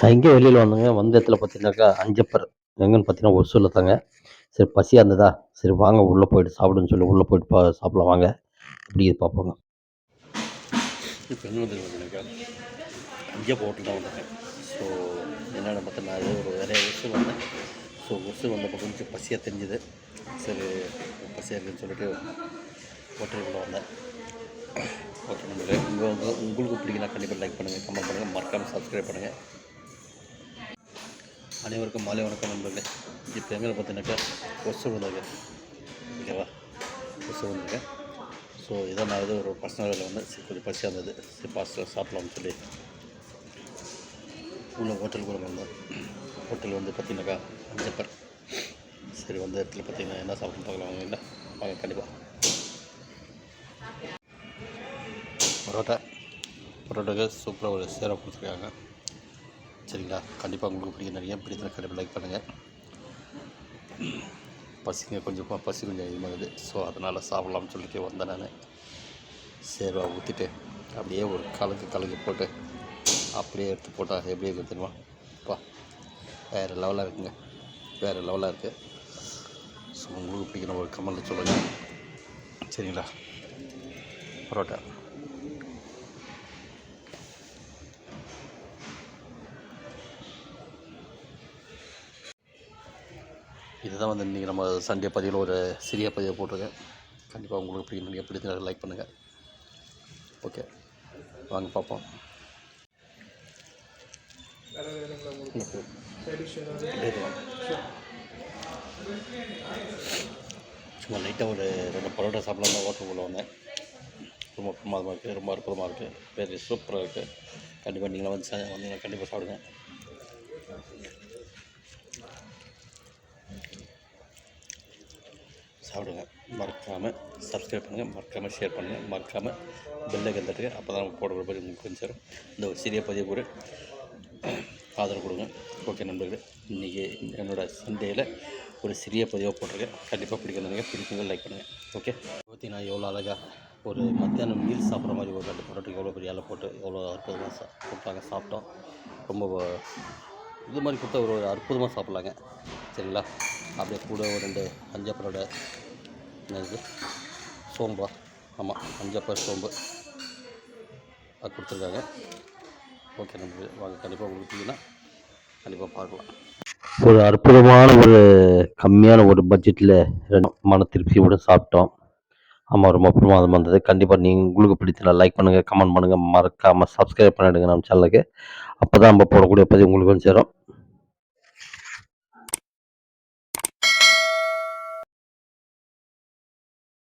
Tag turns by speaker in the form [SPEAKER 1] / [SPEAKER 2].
[SPEAKER 1] நான் எங்கே வெளியில் வந்தோங்க வந்த இடத்துல பார்த்தீங்கன்னாக்கா அஞ்சப்பர். எங்கன்னு பார்த்தீங்கன்னா ஒசூரில் தாங்க. சரி பசியாக இருந்ததா? சரி வாங்க உள்ளே போயிட்டு சாப்பிடுன்னு சொல்லி உள்ளே போயிட்டு பா சாப்பிடலாம் வாங்க. அப்படி இது பார்ப்போங்க. இப்போ என்ன வந்துருக்காங்க அஞ்சப்ப ஹோட்டல் தான் வந்திருக்கேன். ஸோ என்னென்னு பார்த்தா நான் ஒரு நிறைய வருஷம் வந்தேன். ஸோ வருஷம் வந்தப்போ கொஞ்சம் பசியாக தெரிஞ்சுது. சரி பசியாக இருக்குன்னு சொல்லிட்டு ஹோட்டலுக்குள்ளே வந்தேன். ஓகே நம்பளே உங்கள் உங்களுக்கு பிடிக்கலாம் கண்டிப்பாக லைக் பண்ணுங்கள் கமெண்ட் பண்ணுங்கள் மறக்காமல் சப்ஸ்கிரைப் பண்ணுங்கள் அனைவருக்கும் மாலை வணக்கம் நண்பர்களே. இப்போ எங்கே பார்த்தீங்கன்னாக்கா கொசு ஓகேவா? கொசு விழுந்தாங்க ஸோ இதை நான் ஏதோ ஒரு பர்சனல் வேலை வந்து சரி கொஞ்சம் பசியாக இருந்தது சரி பாஸ்டர் சாப்பிட்லாம்னு சொல்லி. உள்ள ஹோட்டல் கூட வந்தோம். ஹோட்டல் வந்து பார்த்தீங்கன்னாக்கா அஞ்சப்பர். சரி வந்த இடத்துல பார்த்தீங்கன்னா என்ன சாப்பிட்டு பார்க்கலாம். வாங்க இல்லை வாங்க கண்டிப்பாக பரோட்டா. பரோட்டாக்கு சூப்பராக ஒரு சேரை கொடுத்துருக்காங்க. சரிங்களா? கண்டிப்பாக உங்களுக்கு பிடிக்கும். நிறைய பிடித்தன கண்டிப்பாக லைக் பண்ணுங்கள் பசிங்க கொஞ்சம் பசி கொஞ்சம் அதிகமாகுது. ஸோ அதனால் சாப்பிட்லாம்னு சொல்லிட்டு வந்தேன் நான். சேர்வா ஊற்றிட்டு அப்படியே ஒரு கலக்கு கலக்கி போட்டு அப்படியே எடுத்து போட்டால் எப்படி இருக்குது தெரியுமா? அப்பா வேறு லெவலாக இருக்குங்க. வேறு லெவலாக இருக்குது ஸோ உங்களுக்கு பிடிக்கணும் ஒரு கமெண்ட்டில் சொல்லுங்கள் சரிங்களா? பரோட்டா. இதுதான் வந்து இன்றைக்கி நம்ம சண்டே பதிவில் ஒரு சிறிய பதிவை போட்டிருக்கேன். கண்டிப்பாக உங்களுக்கு பிடிக்கும். நீங்கள் பிடித்த லைக் பண்ணுங்கள் ஓகே வாங்க பார்ப்போம். சும்மா லைட்டாக ஒரு ரெண்டு பரோட்டா சாப்பிடலாம் தான் ஹோட்டலுக்குள்ளே வந்தேன். ரொம்ப பிரமாதமாக இருக்குது ரொம்ப அற்புதமாக இருக்குது பேர் சூப்பராக இருக்குது கண்டிப்பாக நீங்களாம் வந்து சா- வந்தீங்கன்னா கண்டிப்பாக சாப்பிடுங்க. சாப்பிடுங்க. மறக்காமல் சப்ஸ்கிரைப் பண்ணுங்கள் மறக்காமல் ஷேர் பண்ணுங்கள் மறக்காமல் பெல்லை கந்துட்டுங்க அப்போ தான் நம்ம போடுற பதிவு உங்களுக்கு கொஞ்சம் இந்த ஒரு சிறிய பதிவு கூட ஆதரவு கொடுங்க. ஓகே நண்பர்களே. இன்றைக்கி என்னோடய சண்டேயில் ஒரு சிறிய பதிவாக போட்டிருக்கேன். கண்டிப்பாக பிடிக்கணுங்க பிடிக்குங்க லைக் பண்ணுங்கள் ஓகே பார்த்தீங்கன்னா எவ்வளோ அழகாக ஒரு மத்தியானம் மீல் சாப்பிட்ற மாதிரி ஒரு ரெண்டு பரோட்டுக்கு எவ்வளோ பெரிய இலை போட்டு எவ்வளோ அற்புதமாக சா கொடுத்தாங்க சாப்பிட்டோம். ரொம்ப இது மாதிரி கொடுத்தா ஒரு அற்புதமாக சாப்பிட்லாங்க. சரிங்களா? அப்படியே கூட ஒரு ரெண்டு அஞ்சப்பரோட என்னது சோம்பா. ஆமாம் அஞ்சப்பர் சோம்பு. அது கொடுத்துருக்காங்க. ஓகே நம்ம வாங்க கண்டிப்பாக உங்களுக்கு கண்டிப்பாக பார்க்கலாம். ஒரு அற்புதமான ஒரு கம்மியான ஒரு பட்ஜெட்டில் ரெண்டு மன திருப்தியோடு சாப்பிட்டோம். ஆமாம் ரொம்ப பிரமாதமாக இருந்தது. கண்டிப்பாக நீங்கள் உங்களுக்கு பிடிச்சல லைக் பண்ணுங்கள் கமெண்ட் பண்ணுங்கள் மறக்காமல் சப்ஸ்கிரைப் பண்ணிவிடுங்க நம்ம சேனலுக்கு அப்போ தான் நம்ம போடக்கூடிய பதிவு உங்களுக்கு வந்து சேரும்.